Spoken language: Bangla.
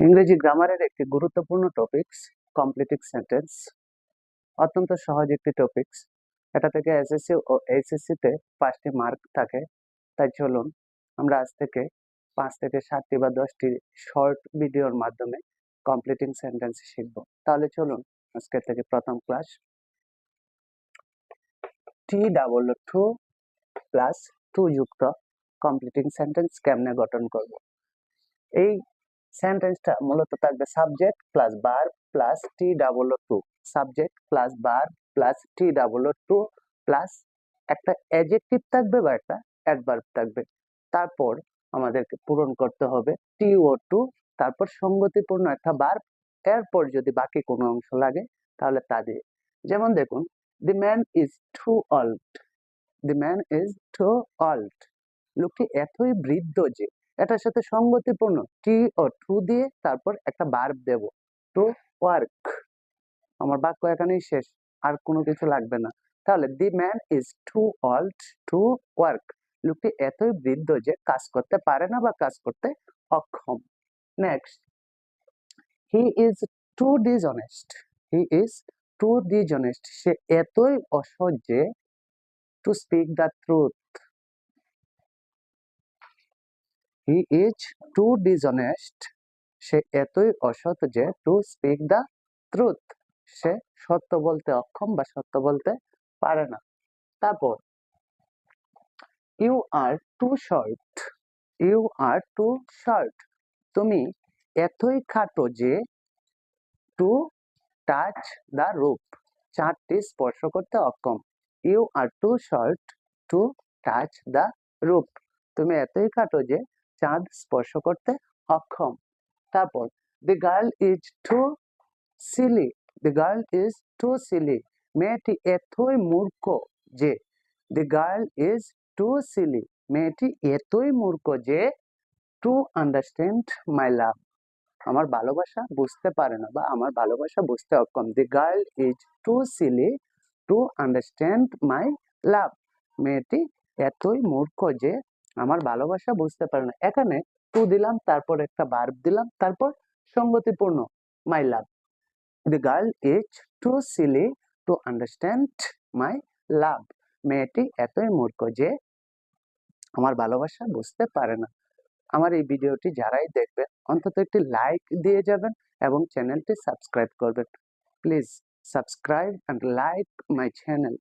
ইংরেজি গ্রামারের একটি গুরুত্বপূর্ণ টপিকস কমপ্লিটিং সেন্টেন্স অত্যন্ত সহজ একটি টপিকস এটা থেকে এসএসসি ও এইচএসসি তে পাঁচটি মার্ক থাকে। তাই চলুন আমরা আজ থেকে পাঁচ থেকে সাতটি বা দশটি শর্ট ভিডিওর মাধ্যমে কমপ্লিটিং সেন্টেন্স শিখব। তাহলে চলুন আজকের থেকে প্রথম class T double to plus to যুক্ত কমপ্লিটিং সেন্টেন্স কেমনে গঠন করব? এই সেন্টেন্সটা মূলত থাকবে subject plus bar plus T double to subject plus bar plus T double to plus একটা অ্যাজেক্টিভ থাকবে বা একটা অ্যাডভার্ব থাকবে। তারপর আমাদেরকে পূরণ করতে হবে টি ও টু তারপর সঙ্গতিপূর্ণ একটা বার এরপর যদি বাকি কোনো অংশ লাগে, তাহলে তা দিয়ে। যেমন দেখুন the man is too old the man is too old লোকটি এতই বৃদ্ধ যে এটার সাথে সঙ্গতিপূর্ণ। টি ও টু দিয়ে তারপর একটা বার্ব দেব। To work. আমার বাক্য এখানেই শেষ। আর কোনো কিছু লাগবে না। তাহলে the man is too old to work. লোকটি এতই বৃদ্ধ যে কাজ করতে পারে না বা কাজ করতে অক্ষম। Next. He is too dishonest he is too dishonest সে এতই অসৎ যে to speak the truth. He is too dishonest সে এতই অসৎ যে টু স্পিক দ্য ট্রুথ সে সত্য বলতে অক্ষম বা সত্য বলতে পারে না। তারপর you are too short you are too short তুমি এতই খাটো যে টু টাচ দ্য রূপ চারটি স্পর্শ করতে অক্ষম। You are too short to touch the roof তুমি এতই খাটো যে চাঁদ স্পর্শ করতে অক্ষম। তারপর the girl is too silly the girl is too silly মেয়েটি এতই মূর্খ যে the girl is too silly মেয়েটি এতই মূর্খ যে টু আন্ডারস্ট্যান্ড মাই লাভ আমার ভালোবাসা বুঝতে পারে না বা আমার ভালোবাসা বুঝতে অক্ষম। The girl is too silly to understand my love মেয়েটি এতই মূর্খ যে আমার ভালোবাসা বুঝতে পারে না। এখানে টু দিলাম, তারপর একটা বার্ব দিলাম, তারপর সঙ্গতিপূর্ণ, my love. The girl is too silly to understand my love মেয়েটি এতই মূর্খ যে আমার ভালোবাসা বুঝতে পারে না। আমার এই ভিডিওটি যারাই দেখবেন, অন্তত একটি লাইক দিয়ে যাবেন এবং চ্যানেলটি সাবস্ক্রাইব করবেন। Please subscribe and like my channel